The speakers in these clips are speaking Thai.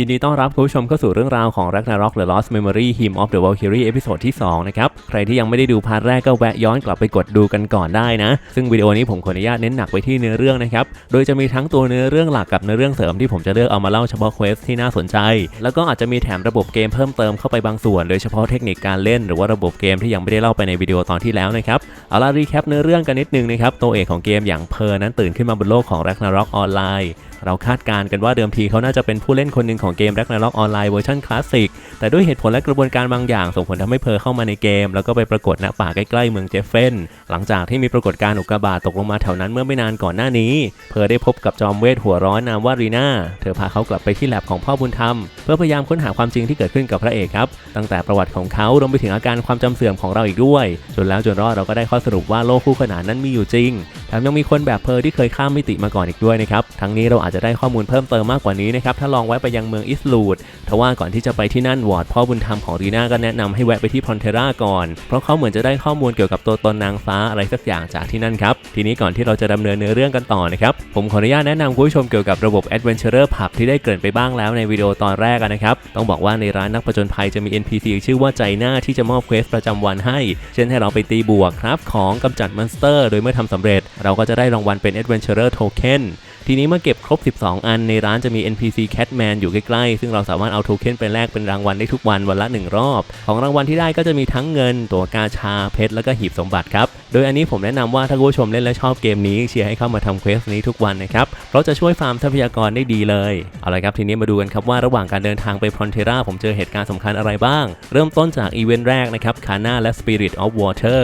ยินดีต้อนรับคุณผู้ชมเข้าสู่เรื่องราวของ Ragnarok The Lost Memory Hymn of the Valkyrie เอพิโซดที่ 2 นะครับ ใครที่ยังไม่ได้ดูพาร์ทแรกก็แวะย้อนกลับไปกดดูกันก่อนได้นะ ซึ่งวิดีโอนี้ผมขออนุญาตเน้นหนักไปที่เนื้อเรื่องนะครับ โดยจะมีทั้งตัวเนื้อเรื่องหลักกับเนื้อเรื่องเสริมที่ผมจะเลือกเอามาเล่าเฉพาะเควสที่น่าสนใจ แล้วก็อาจจะมีแถมระบบเกมเพิ่มเติมเข้าไปบางส่วน โดยเฉพาะเทคนิคการเล่นหรือว่าระบบเกมที่ยังไม่ได้เล่าไปในวิดีโอตอนที่แล้วนะครับ เอาล่ะรีแคปเนื้อเรื่องกันนิดนึงนะครับ ตัวเอกของเกมอย่างเพอนั้นตื่นขึ้นมาบนโลกของ Ragnarok ออนไลน์ เราคาดการณ์กันว่าเดิมทีเขาน่าจะเป็นผู้เล่นคนหนึ่งของเกม Ragnarok ออนไลน์เวอร์ชันคลาสสิกแต่ด้วยเหตุผลและกระบวนการบางอย่าง ส่งผลทำให้เพอเข้ามาในเกม แล้วก็ไปปรากฏณป่าใกล้ๆเมืองเจฟเฟน หลังจากที่มีปรากฏการณ์อุกกาบาตตกลงมาแถวนั้นเมื่อไม่นานก่อนหน้านี้ เพอได้พบกับจอมเวทหัวร้อนนามว่ารีนาเธอพาเขากลับไปที่แลบของพ่อบุญธรรม เพื่อพยายามค้นหาความจริงที่เกิดขึ้นกับพระเอกครับตั้งแต่ประวัติของเขารวมไปถึงอาการความจำเสื่อมของเราอีกด้วย จนแล้วจนรอดเราก็ได้ข้อสรุปว่าโลกคู่ขนานนั้นมีอยู่จริงแถมยังมีคนแบบเพอที่เคยข้ามมิติมาก่อนอีกด้วยนะครับ ทั้งนี้เราอาจจะได้ข้อมูลเพิ่มเติมมากกว่านี้นะครับ ถ้าลองแวะไปยังเมืองอิสลูดทว่าก่อนที่จะไปที่นั่นวอร์ดพ่อบุญธรรมของรีน่าก็แนะนำให้แวะไปที่พอนเทราก่อน เพราะเขาเหมือนจะได้ข้อมูลเกี่ยวกับตัวตนนางฟ้าอะไรสักอย่างจากที่นั่นครับ ทีนี้ก่อนที่เราจะดำเนินเนื้อเรื่องกันต่อนะครับ ผมขออนุญาตแนะนำคุณผู้ชมเกี่ยวกับระบบ Adventurer Pub ที่ได้เกริ่นไปบ้างแล้วในวิดีโอตอนแรกนะครับ ต้องบอกว่าในร้านนักผจญภัยจะมี NPC ชื่อว่าใจหน้าที่จะมอบเควสประจำวันให้ เช่นให้เราไปตีบวกครับของกำจัดมอนสเตอร์ โดยเมื่อทำสำเร็จเราก็จะได้รางวัลเป็น Adventurer Token ทีนี้เมื่อเก็บครบ 12 อันในร้านจะมี NPC Catman อยู่ใกล้ๆ ซึ่งเราสามารถเอาโทเค็นไปแลกเป็นรางวัลได้ทุกวันวันละ 1 รอบ ของรางวัลที่ได้ก็จะมีทั้งเงิน ตัวกาชาเพชร แล้วก็หีบสมบัติครับ โดยอันนี้ผมแนะนำว่าถ้าผู้ชมเล่นและชอบเกมนี้เชียร์ให้เข้ามาทำเควสนี้ทุกวันนะครับเพราะจะช่วยฟาร์มทรัพยากรได้ดีเลยเอาละครับทีนี้มาดูกันครับว่าระหว่างการเดินทางไปพรอนเทราผมเจอเหตุการณ์สำคัญอะไรบ้าง เริ่มต้นจากอีเวนต์แรกนะครับคาน่าและ Spirit of Water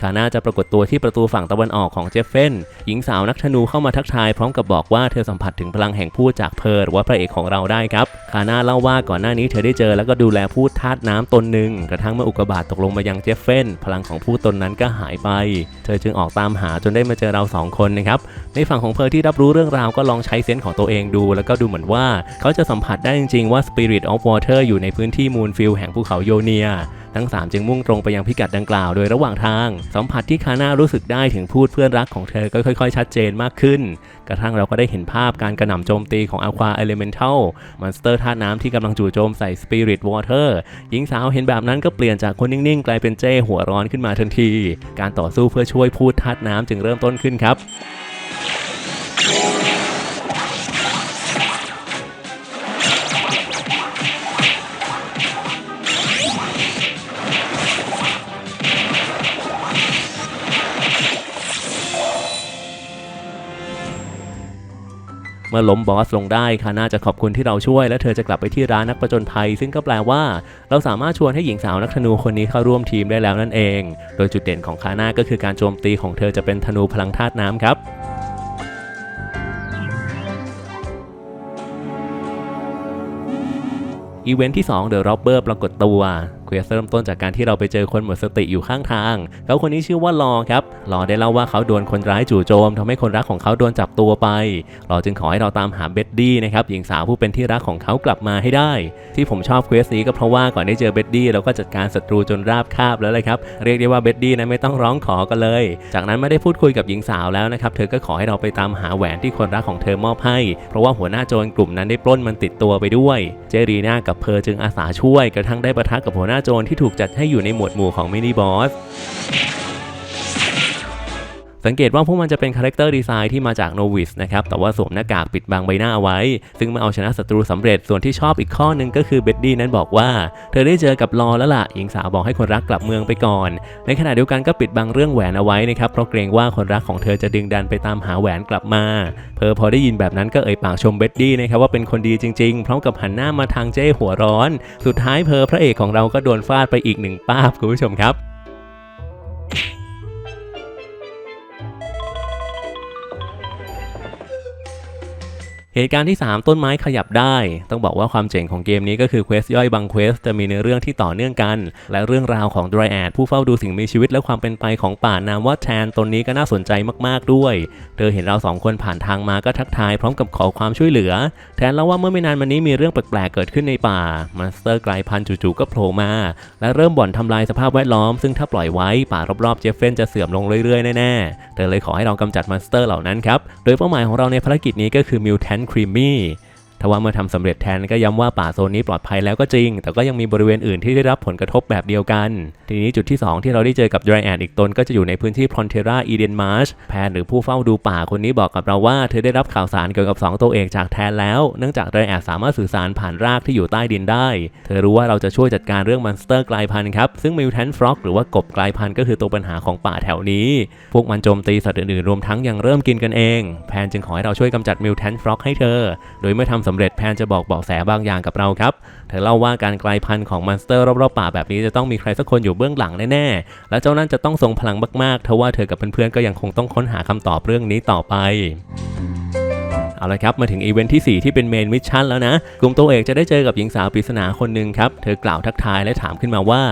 คาน่าจะปรากฏตัวที่ประตูฝั่งตะวันออกของเจฟเฟน หญิงสาวนักธนูเข้ามาทักทายพร้อมกับบอกว่าเธอสัมผัสถึงพลังแห่งพูดจากเพอร์หรือว่าพระเอกของเราได้ครับ คาน่าเล่าว่าก่อนหน้านี้เธอได้เจอแล้วก็ดูแลพูดธาตุน้ำตนหนึ่ง กระทั่งเมื่ออุกกาบาตตกลงมายังเจฟเฟน พลังของพูดตนนั้นก็หายไป เธอจึงออกตามหาจนได้มาเจอเราสองคนนะครับ ในฝั่งของเพอร์ที่รับรู้เรื่องราวก็ลองใช้เซนส์ของตัวเองดู แล้วก็ดูเหมือนว่า เขาจะสัมผัสได้จริงๆว่า Spirit of Water อยู่ในพื้นที่มูนฟิลแห่งภูเขาโยเนีย ทั้ง 3 จึงมุ่งตรงไปยังพิกัดดังกล่าวโดยระหว่างทาง สัมผัสที่คาน่ารู้สึกได้ถึงพูดเพื่อนรักของเธอก็ค่อย ๆ ชัดเจนมากขึ้น กระทั่งเราก็ได้เห็นภาพการกระหน่ำโจมตีของ Aqua Elemental มอนสเตอร์ธาตุน้ำที่กำลังจู่โจมใส่ Spirit Water หญิงสาวเห็นแบบนั้นก็เปลี่ยนจากคนนิ่งๆ กลายเป็นเจ้หัวร้อนขึ้นมาทันที การต่อสู้เพื่อช่วยพูดธาตุน้ำจึงเริ่มต้นขึ้นครับ เมื่อล้มบอสลงได้คาน่าจะขอบคุณที่เราช่วย และเธอจะกลับไปที่ร้านนักประจนภัย ซึ่งก็แปลว่า เราสามารถชวนให้หญิงสาวนักธนูคนนี้เข้าร่วมทีมได้แล้วนั่นเอง โดยจุดเด่นของคาน่าก็คือการโจมตีของเธอจะเป็นธนูพลังธาตุน้ำครับอีเวนท์ที่ 2 The Robber ปรากฏตัว เควสเริ่มต้นจากการที่เราไปเจอคนหมดสติอยู่ข้างทาง เขาคนนี้ชื่อว่าลอครับลอได้เล่าว่าเขาโดนคนร้ายจู่โจมทำให้คนรักของเขาโดนจับตัวไปลอจึงขอให้เราตามหาเบ็ดดี้นะครับหญิงสาวผู้เป็นที่รักของเขากลับมาให้ได้ ที่ผมชอบเควสนี้ก็เพราะว่าก่อนได้เจอเบ็ดดี้เราก็จัดการศัตรูจนราบคาบแล้วเลยครับเรียกได้ว่าเบ็ดดี้นั้นไม่ต้องร้องขอกันเลย จากนั้นไม่ได้พูดคุยกับหญิงสาวแล้วนะครับเธอก็ขอให้เราไปตามหาแหวนที่คนรักของเธอมอบให้ เพราะว่าหัวหน้าโจรกลุ่มนั้นได้ปล้นมันติดตัวไปด้วย เจรีน่ากับเพอร์จึงอาสาช่วยกระทั่งได้ปะทะกับหัวหน้าโจรที่ถูกจัดให้อยู่ในหมวดหมู่ของมินิบอส สังเกตว่าพวกมันจะเป็นคาแรคเตอร์ดีไซน์ที่มาจากโนวิสนะครับ แต่ว่าสวมหน้ากากปิดบังใบหน้าไว้ ซึ่งมื่อเอาชนะศัตรูสำเร็จ ส่วนที่ชอบอีกข้อหนึ่งก็คือเบ็ดดี้นั้นบอกว่า เธอได้เจอกับลอแล้วล่ะ หญิงสาวบอกให้คนรักกลับเมืองไปก่อน ในขณะเดียวกันก็ปิดบังเรื่องแหวนเอาไว้นะครับ เพราะเกรงว่าคนรักของเธอจะดึงดันไปตามหาแหวนกลับมา เพอพอได้ยินแบบนั้นก็เอ่ยปากชมเบ็ดดี้นะครับว่าเป็นคนดีจริงๆ พร้อมกับหันหน้ามาทางเจ้หัวร้อน สุดท้ายเพอพระเอกของเราก็โดนฟาดไปอีกหนึ่งป้าบคุณผู้ชมครับ เหตุการณ์ที่ 3 ต้นไม้ขยับได้ ต้องบอกว่าความเจ๋งของเกมนี้ก็คือเควสย่อยบางเควสจะมีในอเรื่องที่ต่อเนื่องกัน และเรื่องราวของดรแอดผู้เฝ้าดูสิ่งมีชีวิตและความเป็นไปของป่านามว่าแทนตนนี้ก็น่าสนใจมากๆด้วย เธอเห็นเราสองคนผ่านทางมาก็ทักทายพร้อมกับขอความช่วยเหลือ แทนเล่าว่าเมื่อไม่นานมานี้มีเรื่องแปลกๆเกิดขึ้นในป่ามอนสเตอร์กลายพันธุ์จู่ๆก็โผล่มา และเริ่มบ่อนทำลายสภาพแวดล้อม ซึ่งถ้าปล่อยไว้ป่ารอบๆเจฟเฟนจะเสื่อมลงเรื่อยๆแน่ๆเธอเลยขอให้เรากำจัดมอนสเตอร์เหล่านั้นครับโดยเป้าหมายของเราในภารกิจนี้ก็คือมิวแทนครีมมี่ ว่าเมื่อทำสำเร็จแทนก็ย้ำว่าป่าโซนนี้ปลอดภัยแล้วก็จริง แต่ก็ยังมีบริเวณอื่นที่ได้รับผลกระทบแบบเดียวกัน ทีนี้จุดที่ 2 ที่เราได้เจอกับ Dry a d อีกตนก็จะอยู่ในพื้นที่ Frontera Eden Marsh แพนหรือผู้เฝ้าดูป่าคนนี้บอกกับเราว่าเธอได้รับข่าวสารเกี่ยวกับ 2 ตัวเอกจากแทนแล้ว เนื่องจาก Dry a d สามารถสื่อสารผ่านรากที่อยู่ใต้ดินได้ เธอรู้ว่าเราจะช่วยจัดการเรื่องมอนสเตอร์กลายพันธุ์ครับซึ่ง Mutant Frog หรือว่ากบกลายพันธุ์ก็คือตัวปัญหาของป่าแถวนี้ พวกมันโจมตีสัตว์อื่นๆรวมทั้งยังเริ่มกินกันเอง แพนจึงขอให้เราช่วยกำจัด Mutant Frog ให้เธอ โดยเมื่อทำสำเร็จแพนจะบอกเบาะแสบางอย่างกับเราครับ เธอเล่าว่าการกลายพันธุ์ของมอนสเตอร์รอบๆป่าแบบนี้จะต้องมีใครสักคนอยู่เบื้องหลังแน่ๆ และเจ้านั่นจะต้องทรงพลังมากๆ เทว่าเธอกับเพื่อนๆก็ยังคงต้องค้นหาคำตอบเรื่องนี้ต่อไปเอาละครับ มาถึงอีเวนท์ที่ 4 ที่เป็นเมนมิชชั่นแล้วนะ กลุ่มตัวเอกจะได้เจอกับหญิงสาวปริศนาคนหนึ่งครับ เธอกล่าวทักทายและถามขึ้นมาว่า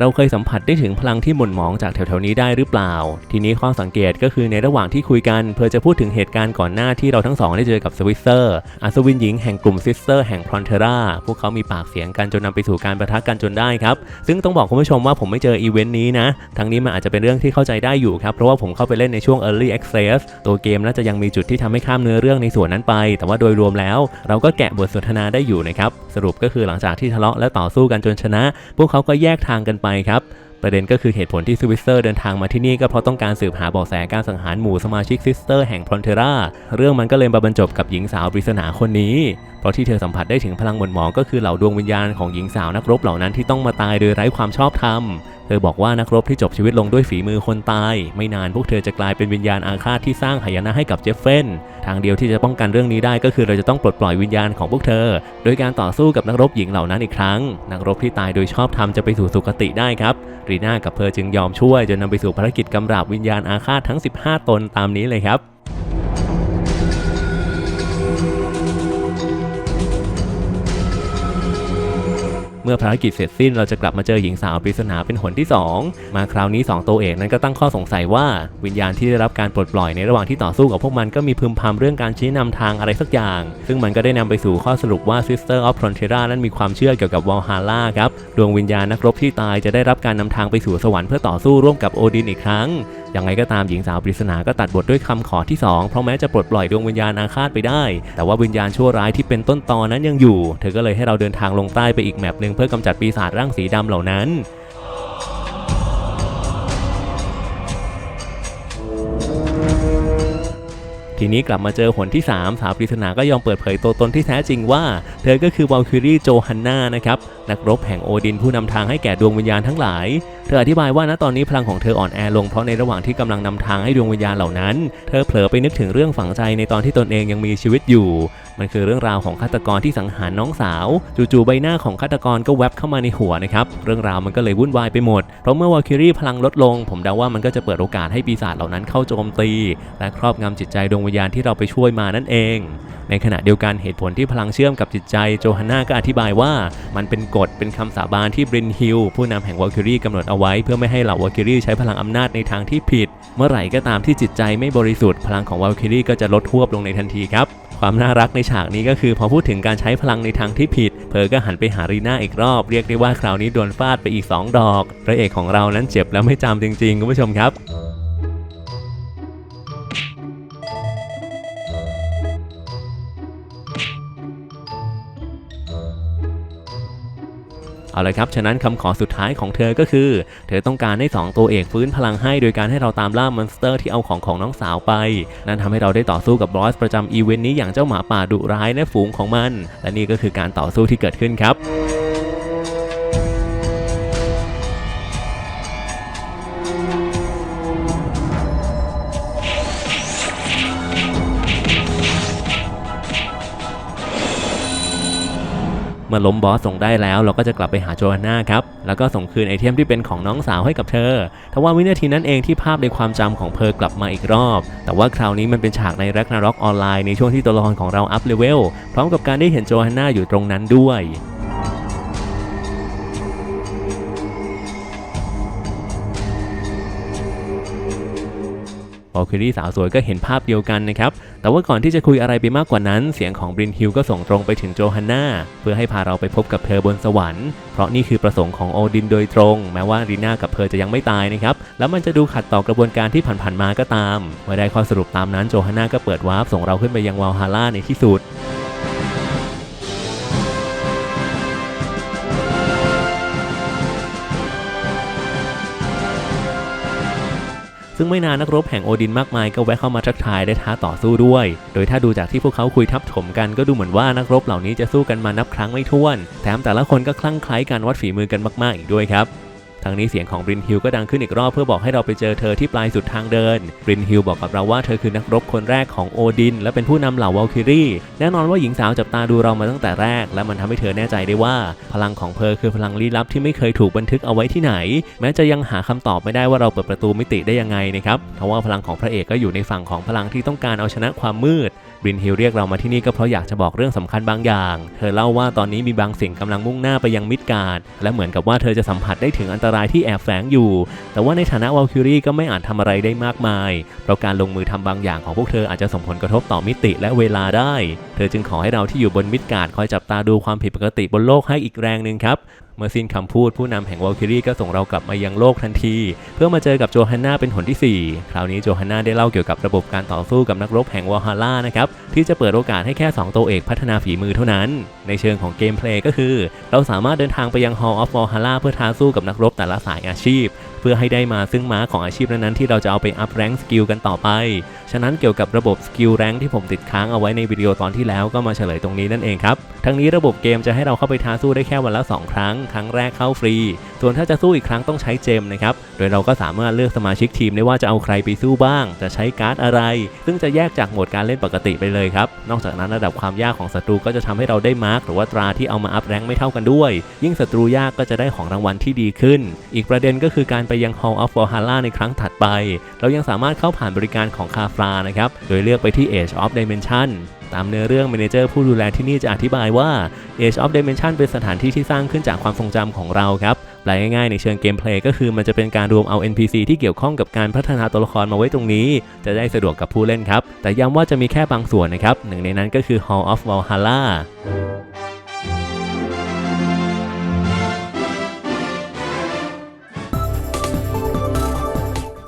เราเคยสัมผัสได้ถึงพลังที่หม่นหมองจากแถวๆนี้ได้หรือเปล่า ทีนี้ข้อสังเกตก็คือในระหว่างที่คุยกัน เพื่อจะพูดถึงเหตุการณ์ก่อนหน้าที่เราทั้งสองได้เจอกับสวิสเซอร์อัศวินหญิงแห่งกลุ่มซิสเตอร์แห่งพรอนเทราพวกเขามีปากเสียงกันจนนำไปสู่การประทะกันจนได้ครับ ซึ่งต้องบอกคุณผู้ชมว่าผมไม่เจออีเวนต์นี้นะ ทั้งนี้มันอาจจะเป็นเรื่องที่เข้าใจได้อยู่ครับ เพราะว่าผมเข้าไปเล่นในช่วง Early Access ตัวเกมน่าจะยังมีจุดที่ทำให้ข้ามเนื้อเรื่องในส่วนนั้นไป แต่ว่าโดยรวมแล้ว เราก็แกะบทสนทนาได้อยู่นะครับ สรุปก็คือหลังจากที่ทะเลาะและต่อสู้กันจนชนะ พวกเขาก็แยกทางกันไปครับ ประเด็นก็คือเหตุผลที่สวิสเซอร์เดินทางมาที่นี่ก็เพราะต้องการสืบหาเบาะแสการสังหารหมู่สมาชิกซิสเตอร์แห่งพรอนเทรา เรื่องมันก็เลยมาบรรจบกับหญิงสาวปริศนาคนนี้เพราะที่เธอสัมผัสได้ถึงพลังหม่นหมองก็คือเหล่าดวงวิญญาณของหญิงสาวนักรบเหล่านั้นที่ต้องมาตายโดยไร้ความชอบธรรม เธอบอกว่านักรบที่จบชีวิตลงด้วยฝีมือคนตาย ไม่นานพวกเธอจะกลายเป็นวิญญาณอาฆาตที่สร้างหายนะให้กับเจฟเฟน ทางเดียวที่จะป้องกันเรื่องนี้ได้ก็คือเราจะต้องปลดปล่อยวิญญาณของพวกเธอ โดยการต่อสู้กับนักรบหญิงเหล่านั้นอีกครั้ง นักรบที่ตายโดยชอบธรรมจะไปสู่สุคติได้ครับ รีน่ากับเพอจึงยอมช่วยจนนำไปสู่ภารกิจกำราบวิญญาณอาฆาตทั้ง 15 ตนตามนี้เลยครับ มื่อภารกิจเสร็จสิ้นเราจะกลับมาเจอหญิงสาวปริศนาเป็นหนที่ 2 มาคราวนี้ 2 ตัวเอกนั้นก็ตั้งข้อสงสัยว่าวิญญาณที่ได้รับการปลดปล่อยในระหว่างที่ต่อสู้กับพวกมันก็มีพึมพำเรื่องการชี้นำทางอะไรสักอย่าง ซึ่งมันก็ได้นำไปสู่ข้อสรุปว่า Sister of Frontera นั้นมีความเชื่อเกี่ยวกับวอลฮาร่าครับดวงวิญญาณนักรบที่ตายจะได้รับการนำทางไปสู่สวรรค์เพื่อต่อสู้ร่วมกับโอดินอีกครั้งอย่างไรก็ตามหญิงสาวปริศนาก็ตัดบทด้วยคำขอที่ 2 เพราะแม้จะปลดปล่อยดวงวิญญาณอาฆาตไปได้ แต่ว่าวิญญาณชั่วร้ายที่เป็นต้นตอนั้นยังอยู่ เธอก็เลยให้เราเดินทางลงใต้ไปอีกแมปหนึ่งพื่อกำจัดปีศาจร่างสีดำเหล่านั้น ทีนี้กลับมาเจอหนที่ 3 สาวปริศนาก็ยอมเปิดเผยตัวตนที่แท้จริงว่า เธอก็คือวอลคิรีโจฮันนานะครับนักรบแห่งโอดินผู้นำทางให้แก่ดวงวิญญาณทั้งหลาย เธออธิบายว่าณตอนนี้พลังของเธออ่อนแอลงเพราะในระหว่างที่กำลังนำทางให้ดวงวิญญาณเหล่านั้น เธอเผลอไปนึกถึงเรื่องฝังใจในตอนที่ตนเองยังมีชีวิตอยู่ มันคือเรื่องราวของฆาตกรที่สังหารน้องสาว จู่ๆใบหน้าของฆาตกรก็แวบเข้ามาในหัวนะครับเรื่องราวมันก็เลยวุ่นวายไปหมดเพราะเมื่อวาคิรีพลังลดลง ผมเดาว่ามันก็จะเปิดโอกาสให้ปีศาจเหล่านั้นเข้าโจมตี และครอบงำจิตใจดวงวิญญาณที่เราไปช่วยมานั่นเอง ในขณะเดียวกันเหตุผลที่พลังเชื่อมกับจิตใจโจฮันนาก็อธิบายว่ามันเป็นกฎเป็นคำสาบานที่บรินฮิลผู้นำแห่งวอลคิรีกำหนดเอาไว้เพื่อไม่ให้เหล่าวอลคิรีใช้พลังอำนาจในทางที่ผิด เมื่อไหร่ก็ตามที่จิตใจไม่บริสุทธิ์พลังของวอลคิรีก็จะลดทวบลงในทันทีครับความน่ารักในฉากนี้ก็คือพอพูดถึงการใช้พลังในทางที่ผิด เพอก็หันไปหารีน่าอีกรอบ เรียกได้ว่าคราวนี้โดนฟาดไปอีก 2 ดอก พระเอกของเรานั้นเจ็บแล้วไม่จำจริงๆคุณผู้ชมครับ เอาเลยครับฉะนั้นคำขอสุดท้ายของเธอก็คือ เธอต้องการให้ 2 ตัวเอกฟื้นพลังให้โดยการให้เราตามล่ามอนสเตอร์ที่เอาของของน้องสาวไป นั่นทำให้เราได้ต่อสู้กับบอสประจำอีเวนต์นี้อย่างเจ้าหมาป่าดุร้ายและฝูงของมัน และนี่ก็คือการต่อสู้ที่เกิดขึ้นครับ เมื่อล้มบอสส่งได้แล้วเราก็จะกลับไปหาโจฮันนาครับ แล้วก็ส่งคืนไอเทมที่เป็นของน้องสาวให้กับเธอ ทว่าวินาทีนั้นเองที่ภาพในความจำของเพอกลับมาอีกรอบ แต่ว่าคราวนี้มันเป็นฉากในแร็กนาร็อกออนไลน์ในช่วงที่ตัวละครของเราอัพเลเวล พร้อมกับการได้เห็นโจฮันนาอยู่ตรงนั้นด้วย อคิรี่สาวสวยก็เห็นภาพเดียวกันนะครับ แต่ว่าก่อนที่จะคุยอะไรไปมากกว่านั้น เสียงของบรินฮิลก็ส่งตรงไปถึงโจฮันนาเพื่อให้พาเราไปพบกับเธอบนสวรรค์ เพราะนี่คือประสงค์ของโอดินโดยตรง แม้ว่ารีน่ากับเธอจะยังไม่ตายนะครับ แล้วมันจะดูขัดต่อกระบวนการที่ผ่านๆมาก็ตามเมื่อได้ข้อสรุปตามนั้นโจฮันนาก็เปิดวาร์ปส่งเราขึ้นไปยังวาลฮาร่าในที่สุด ซึ่งไม่นานนักรบแห่งโอดินมากมายก็แวะเข้ามาทักทายได้ท้าต่อสู้ด้วย โดยถ้าดูจากที่พวกเขาคุยทับถมกันก็ดูเหมือนว่านักรบเหล่านี้จะสู้กันมานับครั้งไม่ถ้วน แถมแต่ละคนก็คลั่งไคล้การวัดฝีมือกันมากๆอีกด้วยครับ ทางนี้เสียงของบรินฮิลก็ดังขึ้นอีกรอบเพื่อบอกให้เราไปเจอเธอที่ปลายสุดทางเดินบรินฮิลบอกกับเราว่าเธอคือนักรบคนแรกของโอดิน และเป็นผู้นำเหล่าวอลคิรีแน่นอนว่าหญิงสาวจับตาดูเรามาตั้งแต่แรก และมันทำให้เธอแน่ใจได้ว่า พลังของเพอคือพลังลี้ลับที่ไม่เคยถูกบันทึกเอาไว้ที่ไหน แม้จะยังหาคำตอบไม่ได้ว่าเราเปิดประตูมิติได้ยังไงนะครับเพราะว่าพลังของพระเอกก็อยู่ในฝั่งของพลังที่ต้องการเอาชนะความมืด รินฮิลเรียกเรามาที่นี่ก็เพราะอยากจะบอกเรื่องสำคัญบางอย่าง เธอเล่าว่าตอนนี้มีบางสิ่งกำลังมุ่งหน้าไปยังมิดการ์ดและเหมือนกับว่าเธอจะสัมผัสได้ถึงอันตรายที่แอบแฝงอยู่ แต่ว่าในฐานะวอลคิรีก็ไม่อาจทำอะไรได้มากมาย เพราะการลงมือทำบางอย่างของพวกเธออาจจะส่งผลกระทบต่อมิติและเวลาได้ เธอจึงขอให้เราที่อยู่บนมิดการ์ดคอยจับตาดูความผิดปกติบนโลกให้อีกแรงหนึ่งครับ เมื่อสิ้นคำพูดผู้นำแห่งวอลคิรีก็ส่งเรากลับมายังโลกทันที เพื่อมาเจอกับโจฮันนาเป็นหนที่ 4 คราวนี้โจฮันนาได้เล่าเกี่ยวกับระบบการต่อสู้กับนักรบแห่งวอลฮาร่านะครับที่จะเปิดโอกาสให้แค่ 2 ตัวเอกพัฒนาฝีมือเท่านั้น ในเชิงของเกมเพลย์ก็คือ เราสามารถเดินทางไปยัง Hall of Valhalla เพื่อท้าสู้กับนักรบแต่ละสายอาชีพ เพื่อให้ได้มาซึ่งม้าของอาชีพนั้นๆที่เราจะเอาไปอัพแรงสกิลกันต่อไป ฉะนั้นเกี่ยวกับระบบสกิลแรงที่ผมติดค้างเอาไว้ในวิดีโอตอนที่แล้วก็มาเฉลยตรงนี้นั่นเองครับ ทั้งนี้ระบบเกมจะให้เราเข้าไปท้าสู้ได้แค่วันละ 2 ครั้ง ครั้งแรกเข้าฟรี ส่วนถ้าจะสู้อีกครั้งต้องใช้เจมนะครับ โดยเราก็สามารถเลือกสมาชิกทีมได้ว่าจะเอาใครไปสู้บ้าง จะใช้การ์ดอะไร ซึ่งจะแยกจากโหมดการเล่นปกติไปเลยครับ นอกจากนั้นระดับความยากของศัตรูก็จะทำให้เราได้มาร์กหรือว่าตราที่เอามาอัพแรงไม่เท่ากันด้วย ยิ่งศัตรูยากก็จะได้ของรางวัลที่ดีขึ้น อีกประเด็นก็คือการไปยัง Hall of Valhalla ในครั้งถัดไป เรายังสามารถเข้าผ่านบริการของคาฟรานะครับ โดยเลือกไปที่ Age of Dimension ตามเนื้อเรื่องเมเนเจอร์ผู้ดูแลที่นี่จะอธิบายว่า Age of Dimension เป็นสถานที่ที่สร้างขึ้นจากความทรงจำของเราครับแปลง่ายๆในเชิงเกมเพลย์ก็คือมันจะเป็นการรวมเอา NPC ที่เกี่ยวข้องกับการพัฒนาตัวละครมาไว้ตรงนี้ จะได้สะดวกกับผู้เล่นครับ แต่ย้ำว่าจะมีแค่บางส่วนนะครับหนึ่งในนั้นก็คือ Hall of Valhalla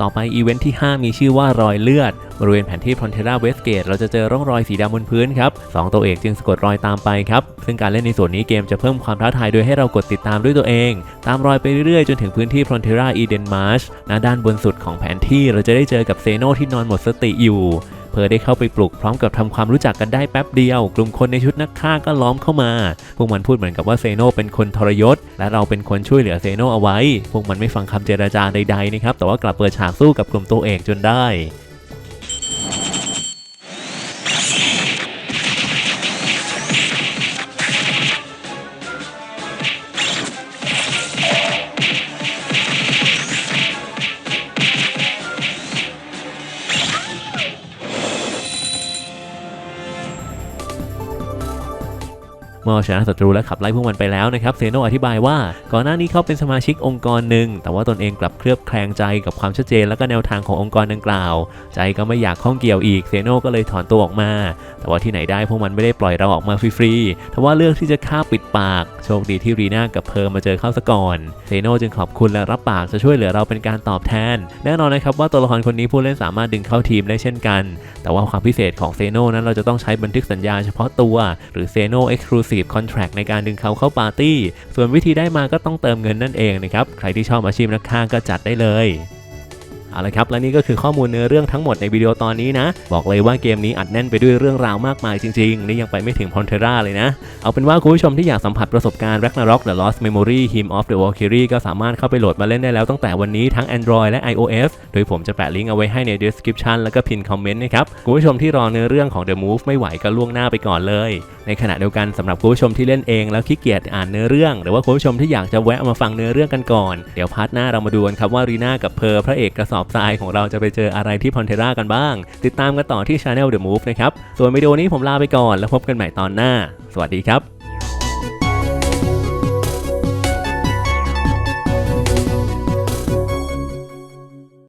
ต่อไปอีเวนท์ที่ 5 มีชื่อว่ารอยเลือด บริเวณแผนที่พอนเทราเวสเกตเราจะเจอร่องรอยสีดำบนพื้นครับสองตัวเอกจึงสะกดรอยตามไปครับ ซึ่งการเล่นในส่วนนี้เกมจะเพิ่มความท้าทายโดยให้เรากดติดตามด้วยตัวเอง ตามรอยไปเรื่อยๆ จนถึงพื้นที่พอนเทราอีเดนมาร์ชณด้านบนสุดของแผนที่เราจะได้เจอกับเซโนที่นอนหมดสติอยู่ เพอได้เข้าไปปลุกพร้อมกับทำความรู้จักกันได้แป๊บเดียว กลุ่มคนในชุดนักฆ่าก็ล้อมเข้ามา พวกมันพูดเหมือนกับว่าเซโนเป็นคนทรยศ และเราเป็นคนช่วยเหลือเซโนเอาไว้ พวกมันไม่ฟังคำเจรจาใดๆนะครับแต่ว่ากลับเปิดฉากสู้กับกลุ่มตัวเอกจนได้ มื่อเอาชนะศัตรูและขับไล่พวกมันไปแล้วนะครับเซโนอธิบายว่า ก่อนหน้านี้เขาเป็นสมาชิกองค์กรหนึ่งแต่ว่าตนเองกลับเคลือบแคลงใจกับความชัดเจนและก็แนวทางขององค์กรดังกล่าว ใจก็ไม่อยากข้องเกี่ยวอีกเซโนก็เลยถอนตัวออกมา แต่ว่าที่ไหนได้พวกมันไม่ได้ปล่อยเราออกมาฟรีๆแต่ว่าเลือกที่จะฆ่าปิดปาก โชคดีที่รีน่ากับเพอร์มาเจอเข้าซะก่อนเซโนจึงขอบคุณและรับปากจะช่วยเหลือเราเป็นการตอบแทน แน่นอนนะครับว่าตัวละครคนนี้ผู้เล่นสามารถดึงเข้าทีมได้เช่นกัน แต่ว่าความพิเศษของเซโนนั้นเราจะต้องใช้บันทึกสัญญาเฉพาะตัว หรือ Zeno Exclusive Contract ในการดึงเขาเข้าปาร์ตี้ ส่วนวิธีได้มาก็ต้องเติมเงินนั่นเองนะครับ ใครที่ชอบอาชีพนักฆ่าก็จัดได้เลย เอาละครับและนี่ก็คือข้อมูลเนื้อเรื่องทั้งหมดในวิดีโอตอนนี้นะ บอกเลยว่าเกมนี้อัดแน่นไปด้วยเรื่องราวมากมายจริงๆ นี่ยังไปไม่ถึงพอนเทราเลยนะ เอาเป็นว่าคุณผู้ชมที่อยากสัมผัสประสบการณ์ Ragnarok The Lost Memory Hymn of the Valkyrie ก็สามารถเข้าไปโหลดมาเล่นได้แล้วตั้งแต่วันนี้ทั้ง Android และ iOS โดยผมจะแปะลิงก์เอาไว้ให้ใน description แล้วก็พินคอมเมนต์นะครับคุณผู้ชมที่รอเนื้อเรื่องของ The Move ไม่ไหวก็ล่วงหน้าไปก่อนเลย ในขณะเดียวกันสำหรับคุณผู้ชมที่เล่นเองแล้วขี้เกียจอ่านเนื้อเรื่อง หรือว่าคุณผู้ชมที่อยากจะแวะมาฟังเนื้อเรื่องกันก่อนเดี๋ยวพาร์ทหน้าเรามาดูกันครับว่ารีน่ากับเพอร์พระเอกกระสออบทรายของเราจะไปเจออะไรที่พอนเทรากันบ้าง ติดตามกันต่อที่ Channel The Move นะครับ ส่วนวิดีโอนี้ผมลาไปก่อนแล้วพบกันใหม่ตอนหน้า สวัสดีครับ